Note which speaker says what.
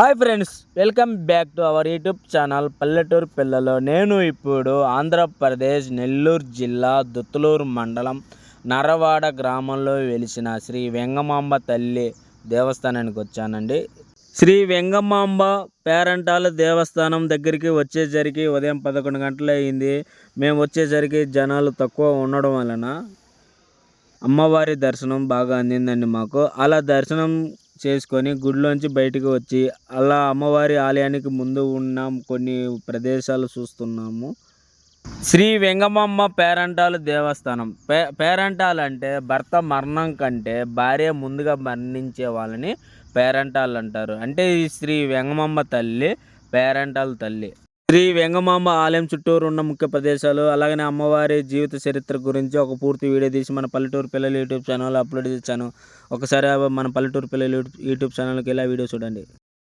Speaker 1: Hi friends welcome back to our YouTube channel పల్లెటూరు పిల్లలు. నేను ఇప్పుడు ఆంధ్రప్రదేశ్ నెల్లూరు జిల్లా దుత్తులూరు మండలం నరవాడ గ్రామంలో వెలిసిన శ్రీ వెంగమాంబ తల్లి దేవస్థానానికి వచ్చానండి. శ్రీ వెంగమాంబ పేరంటాల దేవస్థానం దగ్గరికి వచ్చేసరికి ఉదయం పదకొండు గంటలు అయింది. మేము వచ్చేసరికి జనాలు తక్కువ ఉండడం వలన అమ్మవారి దర్శనం బాగా అందిందండి మాకు. అలా దర్శనం చేసుకొని గుడిలోంచి బయటికి వచ్చి అలా అమ్మవారి ఆలయానికి ముందు ఉన్న కొన్ని ప్రదేశాలు చూస్తున్నాము. శ్రీ వెంగమమ్మ పేరంటాలు దేవస్థానం. పే పేరంటాలు అంటే భర్త మరణం కంటే భార్య ముందుగా మరణించే వాళ్ళని పేరంటాలు అంటారు. అంటే ఈ శ్రీ వెంగమమ్మ తల్లి పేరంటాల తల్లి. శ్రీ వెంగమాంబ ఆలయం చుట్టూరు ఉన్న ముఖ్య ప్రదేశాలు అలాగనే అమ్మవారి జీవిత చరిత్ర గురించి ఒక పూర్తి వీడియో తీసి మన పల్లెటూరు పిల్లలు యూట్యూబ్ ఛానల్ అప్లోడ్ చేశాను. ఒకసారి మన పల్లెటూరు పిల్లలు యూట్యూబ్ ఛానల్కి వెళ్ళి ఆ వీడియో చూడండి.